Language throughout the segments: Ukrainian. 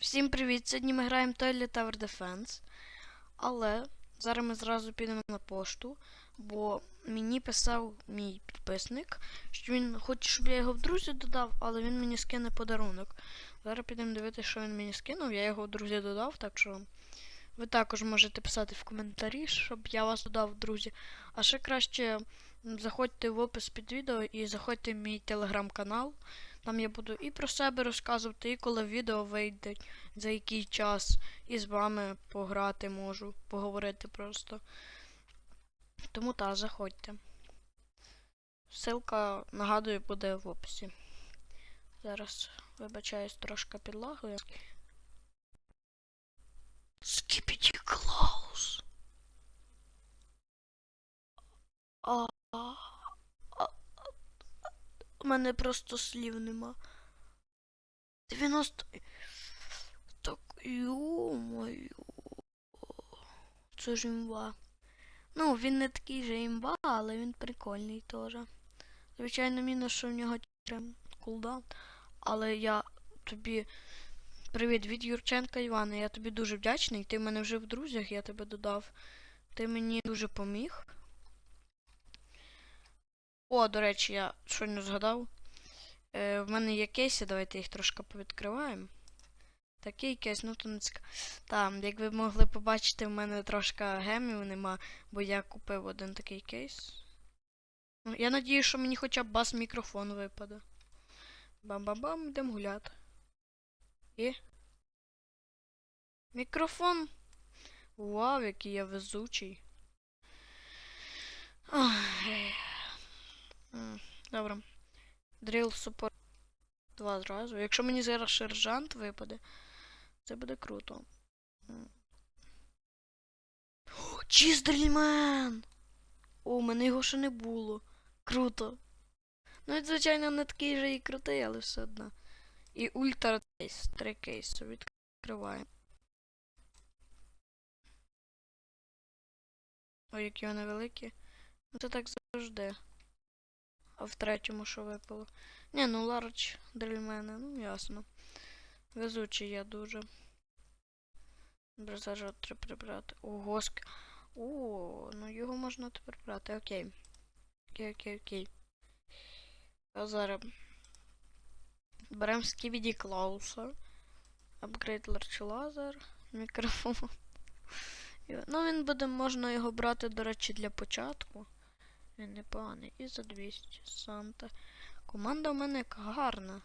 Всім привіт! Сьогодні ми граємо Toilet Tower Defense. Але зараз ми зразу підемо на пошту, бо мені писав мій підписник, що він хоче, щоб я його в друзі додав, але він мені скине подарунок. Зараз підемо дивитися, що він мені скинув. Я його в друзі додав, так що ви також можете писати в коментарі, щоб я вас додав в друзі. А ще краще заходьте в опис під відео і заходьте в мій телеграм-канал. Там я буду і про себе розказувати, і коли відео вийде, за який час, і з вами пограти можу, поговорити просто. Тому та, заходьте. Ссылка, нагадую, буде в описі. Зараз вибачаюсь трошки підлагою. Скіпіті Клаус. А, а, а, у мене просто слів нема. 90. Так, ё-моё. Це ж імба. Ну, він не такий же імба, але він прикольний теж. Звичайно, мінус, що в нього кулдаун. Але я тобі. Привіт від Юрченка Івана. Я тобі дуже вдячний. Ти в мене вже в друзях, я тебе додав. Ти мені дуже поміг. О, до речі, я щойно згадав. Е, в мене є кейси, давайте їх трошки повідкриваємо. Такий кейс, ну то не цікаво. Там, як ви могли побачити, в мене трошки гемів нема, бо я купив один такий кейс. Ну, я надію, що мені хоча б бас-мікрофон випаде. Бам-бам-бам, йдемо гуляти. І. Мікрофон. Вау, який я везучий. М, Добре. Drill support два зразу. Якщо мені зараз сержант випаде, це буде круто. М. О, Чіздрільмен! О, у мене його ще не було. Круто. Ну, він, звичайно, не такий же і крутий, але все одно. І ультра кейс. Три кейси відкриваємо. Ой, які вони великі. Ну це так завжди. А в третьому що випало? Ні, ну ларч дрельмени, ну ясно. Везучий я дуже. Добре, треба прибрати. Ого, ск... О, ну його можна тепер брати, окей. Окей, окей, окей. А зараз беремо скібіді Клауса. Апгрейд ларч лазер. Мікрофон. Ну, він буде, можна його брати, до речі, для початку. Він непоганий. І за 200 Санта. Команда в мене гарна.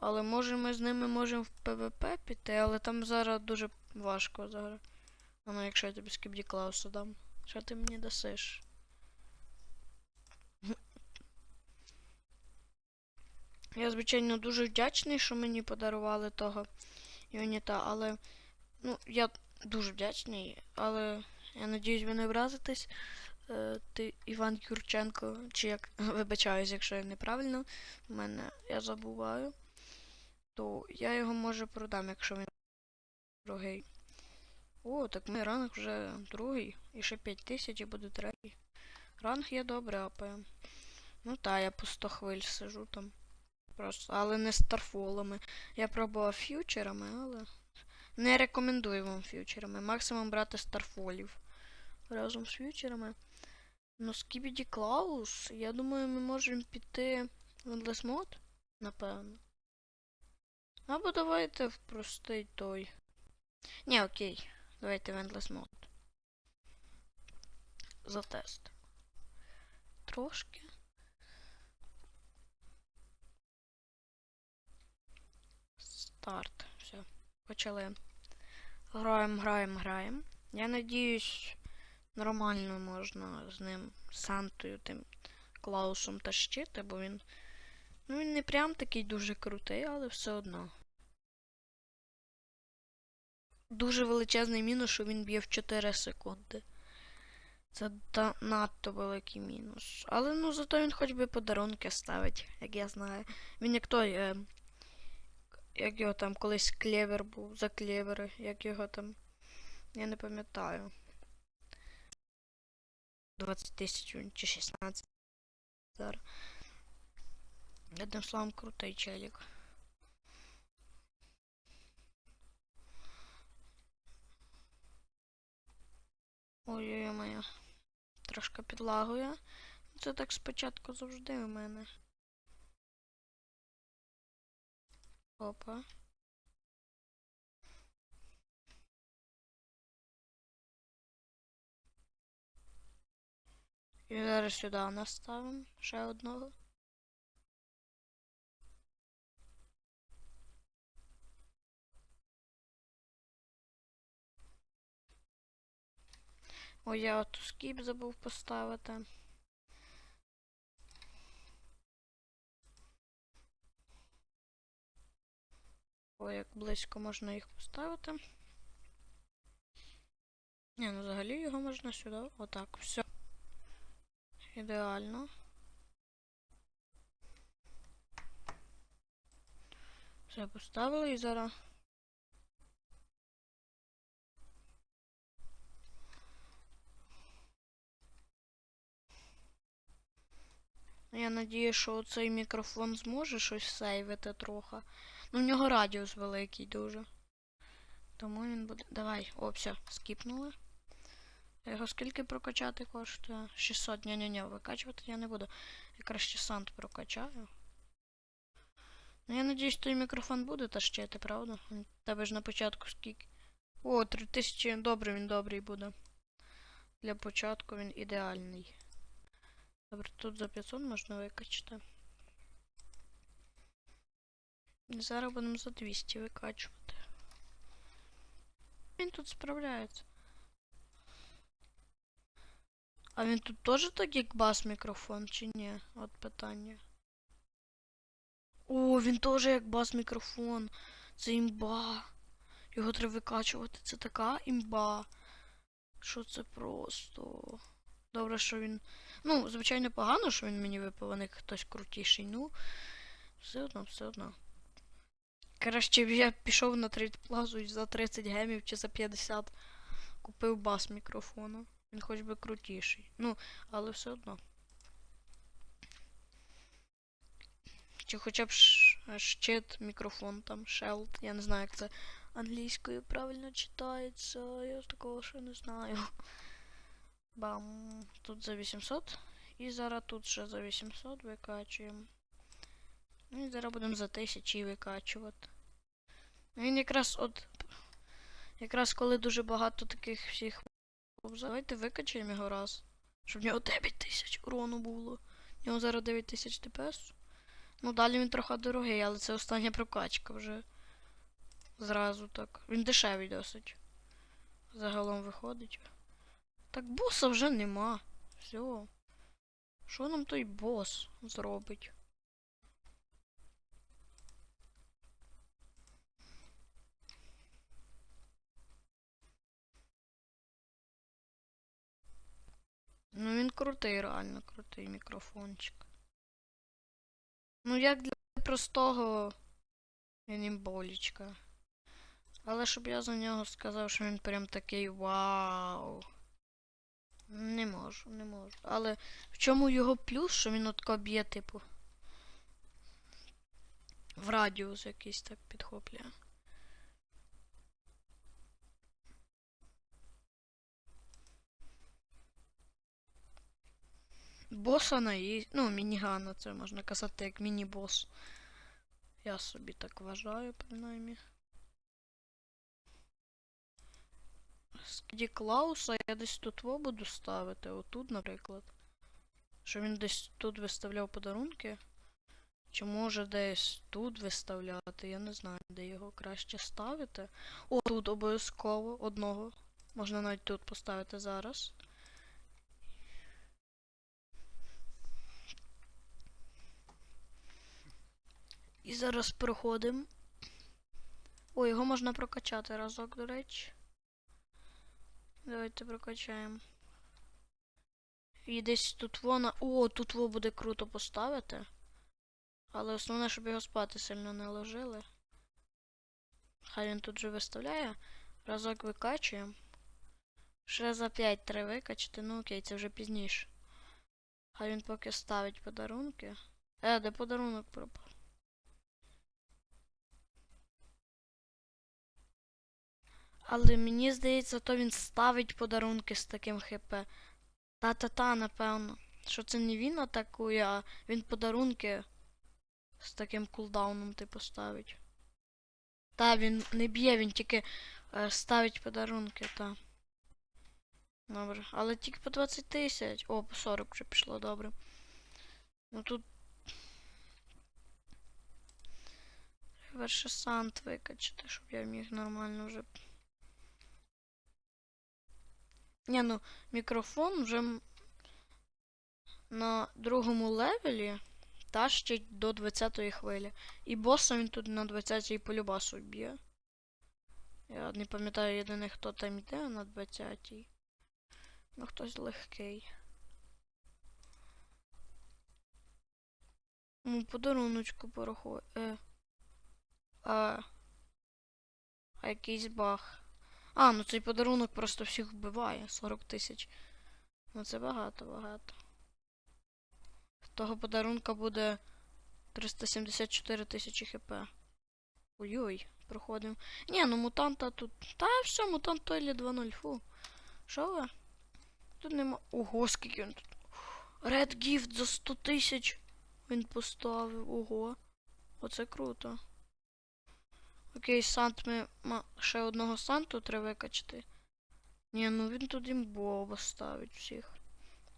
Але може ми з ними можемо в ПВП піти, але там зараз дуже важко зараз. А ну якщо я тобі скібді Клауса дам. Що ти мені дасиш? Я, звичайно, дуже вдячний, що мені подарували того юніта, але. Ну, я дуже вдячний, але я надіюсь, ви не вразитесь. Е, ти Іван Юрченко, чи як вибачаюсь, якщо я неправильно, в мене я забуваю, то я його може продам, якщо він другий. О, так мій ранг вже другий. І ще 5 тисяч і буде третій. Ранг є добре, апаємо. Ну та, я по 100 хвиль сижу там. Просто, але не старфолами. Я пробував фьючерами, але. Не рекомендую вам фьючерами. Максимум брати старфолів. Разом з фьючерами. Ну, Скібіді Клаус, я думаю, ми можемо піти в Endless Mode, напевно. Або давайте в простий той. Ні, окей. Давайте в Endless Mode. За тест. Трошки. Старт. Все. Почали. Граємо, граємо, граємо. Я надіюсь, нормально можна з ним, Сантою, тим Клаусом тащити, бо він. Ну, він не прям такий дуже крутий, але все одно. Дуже величезний мінус, що він б'є в 4 секунди. Це надто великий мінус. Але ну зато він хоч би подарунки ставить, як я знаю. Він як той. Е, як його там колись клевер був, за клевери, як його там. Я не пам'ятаю. 20 тысяч чи 16. Одним словом, крутий челик. Ой-ой-ой моя. Трошки підлагує. Це так спочатку завжди у мене. Опа. І зараз сюди наставимо ще одного. Ой, я от скіп забув поставити. Ой, як близько можна їх поставити. Ні, ну взагалі його можна сюди. Отак, все. Ідеально. Все поставили і зараз. Я надію, що цей мікрофон зможе щось сейвити трохи. Ну, в нього радіус великий дуже. Тому він буде. Давай, о, все, скіпнули. Його скільки прокачати коштує? 600. Ні-ні-ні, викачувати я не буду. Я краще сант прокачаю. Ну, я надіюсь, той мікрофон буде тащити, правда? Тебе ж на початку скільки. О, 3000. Добре, він добрий буде. Для початку він ідеальний. Добре, тут за 500 можна викачати. Зараз будемо за 200 викачувати. Він тут справляється. А він тут теж так як бас мікрофон, чи ні? От питання. О, він теж як бас мікрофон. Це імба. Його треба викачувати. Це така імба. Що це просто. Добре, що він. Ну, звичайно, погано, що він мені випав, а хтось крутіший. Ну, все одно, все одно. Краще б я пішов на трейд плазу і за 30 гемів чи за 50 купив бас мікрофону. Він хоч би крутіший. Ну, але все одно. Чи хоча б щит, мікрофон там, шелд. Я не знаю, як це англійською правильно читається. Я такого ще не знаю. Бам. Тут за 800. І зараз тут ще за 800 викачуємо. Ну і зараз будемо за 1000 викачувати. Він якраз от. Якраз коли дуже багато таких всіх. Обза- Давайте викачаємо його раз. Щоб в нього 9000 урону було. В нього зараз 9000 ДПС. Ну далі він трохи дорогий, але це остання прокачка вже. Зразу так. Він дешевий досить. Загалом виходить. Так боса вже нема. Все. Що нам той бос зробить? Ну він крутий, реально крутий мікрофончик. Ну як для простого він імболічка. Але щоб я за нього сказав, що він прям такий вау. Не можу, не можу. Але в чому його плюс, що він отко б'є, типу. В радіус якийсь так підхоплює. Боса на її. Ну, мінігана, це можна казати як міні-бос. Я собі так вважаю, принаймні. Скіді Клауса я десь тут во буду ставити, отут, наприклад. Що він десь тут виставляв подарунки. Чи може десь тут виставляти? Я не знаю, де його краще ставити. О, тут обов'язково одного. Можна навіть тут поставити зараз. І зараз проходимо. О, його можна прокачати разок, до речі. Давайте прокачаємо. І десь тут вона. О, тут во буде круто поставити. Але основне, щоб його спати сильно не ложили. Хай він тут же виставляє. Разок викачуємо. Ще за 5 треба викачати. Ну окей, це вже пізніше. Хай він поки ставить подарунки. Е, де подарунок пропав? Але мені здається, то він ставить подарунки з таким ХП. Та-та-та, напевно. Що це не він атакує, а він подарунки з таким кулдауном, типу, ставить. Та, він не б'є, він тільки е, ставить подарунки, та. Добре. Але тільки по 20 тисяч. О, по 40 вже пішло, добре. Ну тут. Перше сант викачати, щоб я міг нормально вже. Ні, ну, мікрофон вже на другому левелі тащить до 20-ї хвилі. І боса він тут на 20-й полюбасу б'є. Я не пам'ятаю єдине, хто там йде на 20-й. Ну, хтось легкий. Ну, подаруночку порахуй. Е. А. А якийсь баг. А, ну цей подарунок просто всіх вбиває. 40 тисяч. Ну це багато, багато. Того подарунка буде 374 тисячі хп. Ой-ой, проходимо. Ні, ну мутанта тут. Та все, мутант Тойлі 2.0. Фу. Що ви? Тут нема. Ого, скільки він тут. Red Gift за 100 тисяч він поставив. Ого. Оце круто. Окей, Сант ми. Ще одного Санту треба викачати. Ні, ну він тут імбово ставить всіх.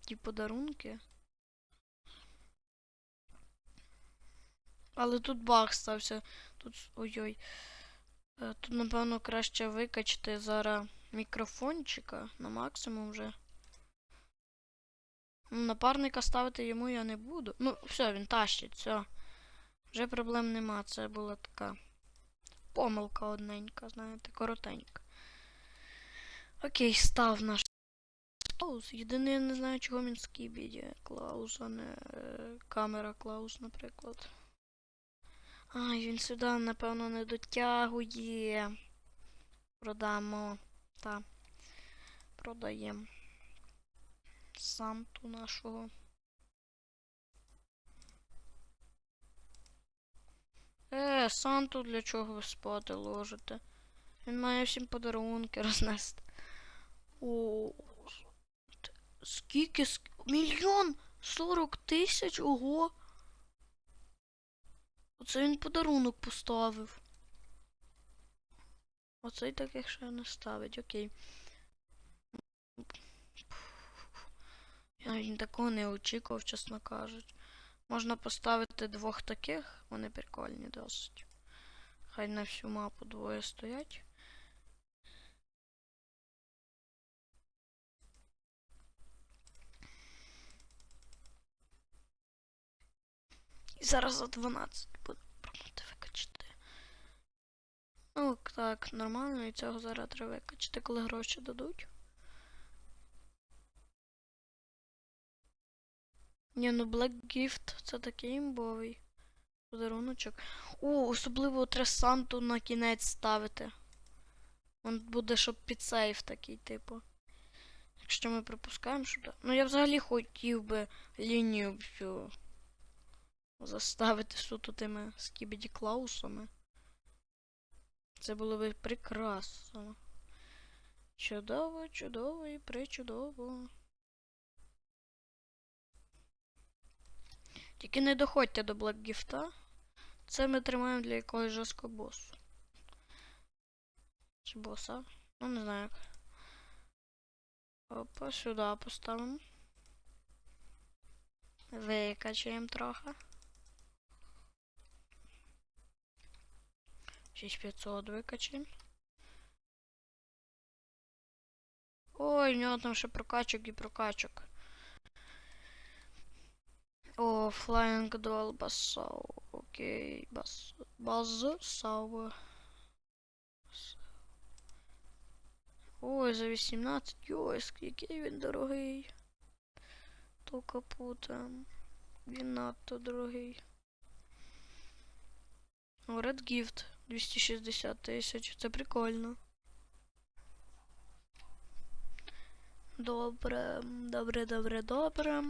Ті подарунки. Але тут баг стався. Тут. Ой-ой. Е, Тут, напевно, краще викачати зараз мікрофончика на максимум вже. Ну, Напарника ставити йому я не буду. Ну, все, він тащить, все. Вже проблем нема. Це була така помилка одненька, знаєте, коротенька. Окей, став наш Клаус. Єдине, я не знаю, чого він скібіді. Клаус, а не е, камера Клаус, наприклад. Ай, він сюди, напевно, не дотягує. Продамо. Та. Продаємо. Санту нашого. Е, Санту для чого ви спати ложите? Він має всім подарунки рознести. О, скільки? ск- Мільйон сорок тисяч? Ого. Оце він подарунок поставив. Оцей таких ще не ставить, окей. Я навіть такого не очікував, чесно кажучи. Можна поставити двох таких, вони прикольні досить. Хай на всю мапу двоє стоять. І зараз за 12 буду пробувати викачати. Ну, так, нормально, і цього зараз треба викачати, коли гроші дадуть. Ні, ну Black Gift це такий імбовий подаруночок. О, особливо треба Санту на кінець ставити. Он буде, щоб під сейф такий, типу. Якщо ми пропускаємо сюди. Ну я взагалі хотів би лінію всю заставити суто тими скібіді клаусами. Це було би прекрасно. Чудово, чудово і причудово. Тільки не доходьте до Блекгіфта. Це ми тримаємо для якогось жорсткого босу. Чи боса? Ну, не знаю як. Опа, сюди поставимо. Викачаємо трохи. 6500 викачаємо. Ой, в нього там ще прокачок і прокачок. О, Flying Dual Bassau. Окей, бас. Базсау. Ой, за 18. Йой, який він дорогий. То капута. Він надто дорогий. О, Red Gift. 260 тисяч. Це прикольно. Добре, добре, добре, добре.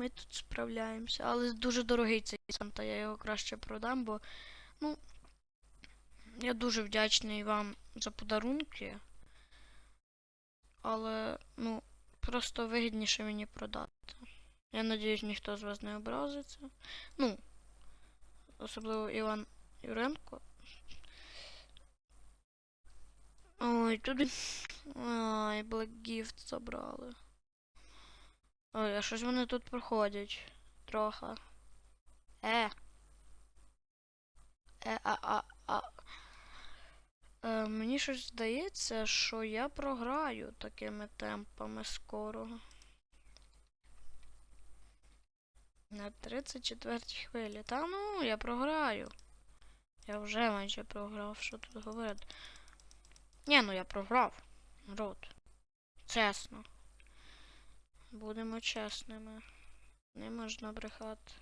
Ми тут справляємося. Але дуже дорогий цей Санта, я його краще продам, бо. Ну. Я дуже вдячний вам за подарунки. Але, ну, просто вигідніше мені продати. Я надіюсь, ніхто з вас не образиться. Ну, особливо Іван Юренко. Ой, тут. Ай, Black Gift забрали. Ой, а щось вони тут проходять. Трохи. Е. Е, а, а, а. Е, мені щось здається, що я програю такими темпами скоро. На 34-й хвилі. Та ну, я програю. Я вже майже програв, що тут говорити. Ні, ну я програв. Народ. Чесно. Будемо чесними. Не можна брехати.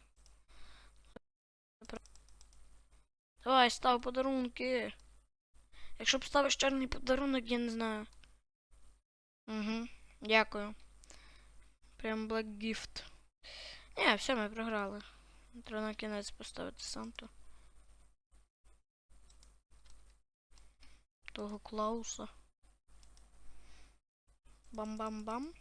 Давай, став подарунки. Якщо б ставиш чорний подарунок, я не знаю. Угу. Дякую. Прям Black Gift. Ні, все, ми програли. Треба на кінець поставити Санту. Того Клауса. Бам-бам-бам.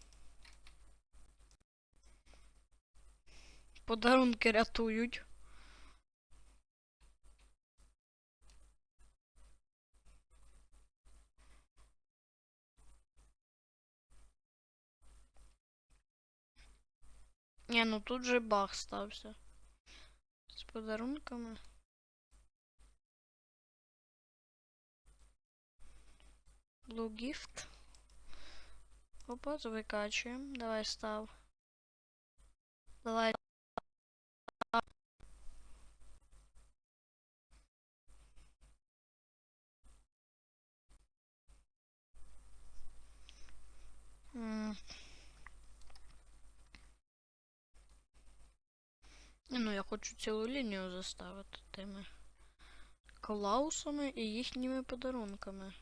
Подарунки рятують. Ні, ну тут же баг стався. З подарунками. Blue Gift. Опа, викачуємо. Давай став. Давай. Ну, я хочу цілу лінію заставити тими клаусами і їхніми подарунками.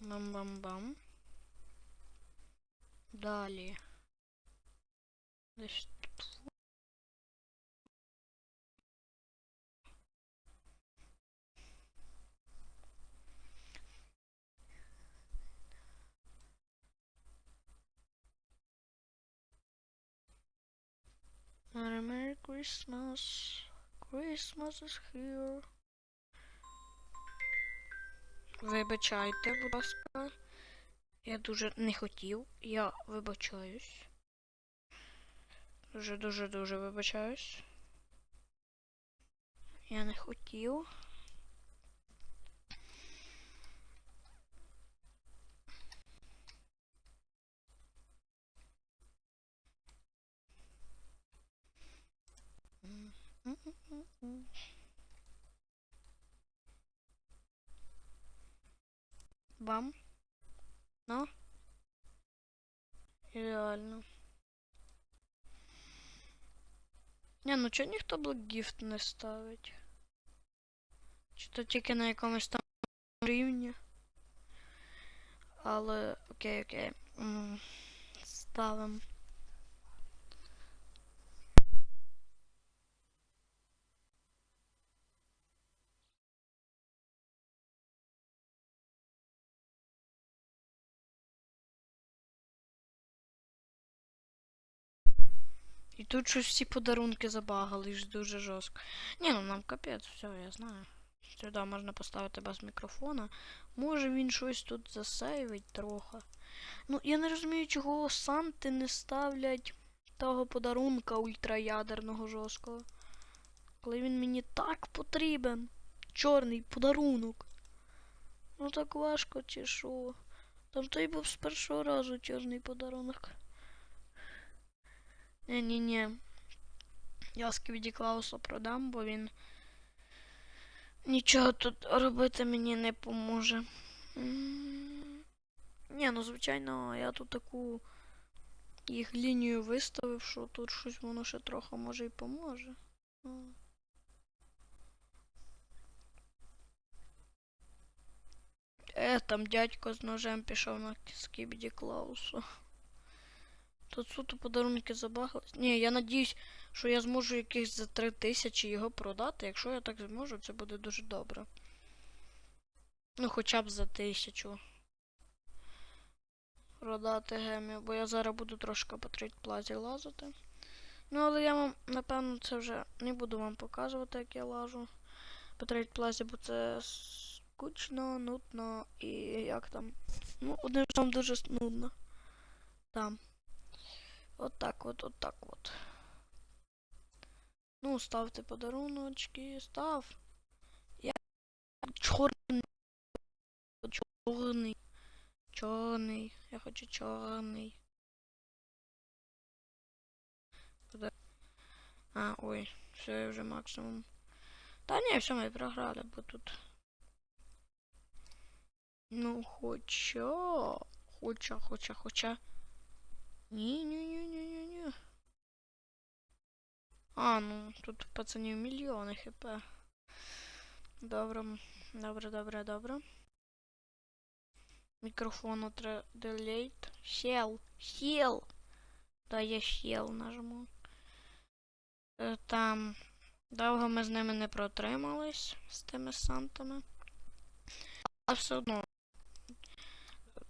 Бам-бам-бам. Далі. Десь тут. Merry Merry Christmas. Christmas is here. Вибачайте, будь ласка. Я дуже не хотів. Я вибачаюсь. Дуже дуже дуже вибачаюсь. Я не хотів. Бам. Ну. Ідеально. Не, ну чого ніхто Black не ставить? Чи то тільки на якомусь там рівні? Але окей, окей. Ставим. І тут щось всі подарунки забагали ж дуже жорстко. Ні, ну нам капець, все, я знаю. Сюди можна поставити без мікрофона. Може він щось тут засейвить трохи. Ну, я не розумію, чого Санти не ставлять того подарунка ультраядерного жорсткого. Коли він мені так потрібен. Чорний подарунок. Ну так важко чи що? Там той був з першого разу чорний подарунок. Ні-ні-ні. Я Сквіді Клауса продам, бо він нічого тут робити мені не поможе. Ні, ну звичайно, я тут таку їх лінію виставив, що тут щось воно ще трохи може і поможе. Ну. Е, там дядько з ножем пішов на Скібіді Клаусу. Тут суто подарунки забагалось. Ні, я надіюсь, що я зможу якихось за 3 тисячі його продати. Якщо я так зможу, це буде дуже добре. Ну, хоча б за тисячу. Продати гемів, бо я зараз буду трошки по трейд плазі лазити. Ну, але я вам, напевно, це вже не буду вам показувати, як я лажу по трейд плазі, бо це скучно, нудно і як там. Ну, одним словом дуже нудно. Там. От так от, от так от. Ну, ставте подаруночки, став. Я чорний. Чорний. Чорний. Я хочу чорний. А, ой, все, я вже максимум. Та ні, все, ми програли, бо тут. Ну, хоча. Хоча, хоча, хоча. Ні, ні, ні, ні, ні, ні. А, ну, тут пацанів мільйони хп. Добре, добре, добре, добре. Мікрофону треба делейт. Сел, сел. Да, я сел нажму. Е, Там. Довго ми з ними не протримались, з тими сантами. А все одно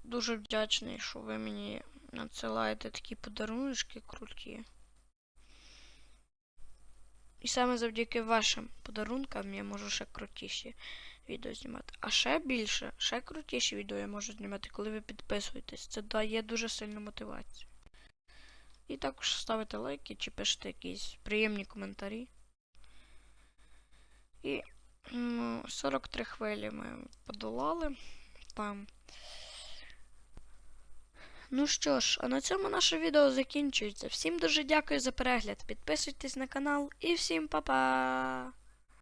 дуже вдячний, що ви мені надсилаєте такі подарунки круті. І саме завдяки вашим подарункам я можу ще крутіші відео знімати. А ще більше, ще крутіші відео я можу знімати, коли ви підписуєтесь. Це дає дуже сильну мотивацію. І також ставите лайки чи пишете якісь приємні коментарі. І ну, 43 хвилі ми подолали. Там. Ну що ж, а на цьому наше відео закінчується. Всім дуже дякую за перегляд. Підписуйтесь на канал і всім па-па!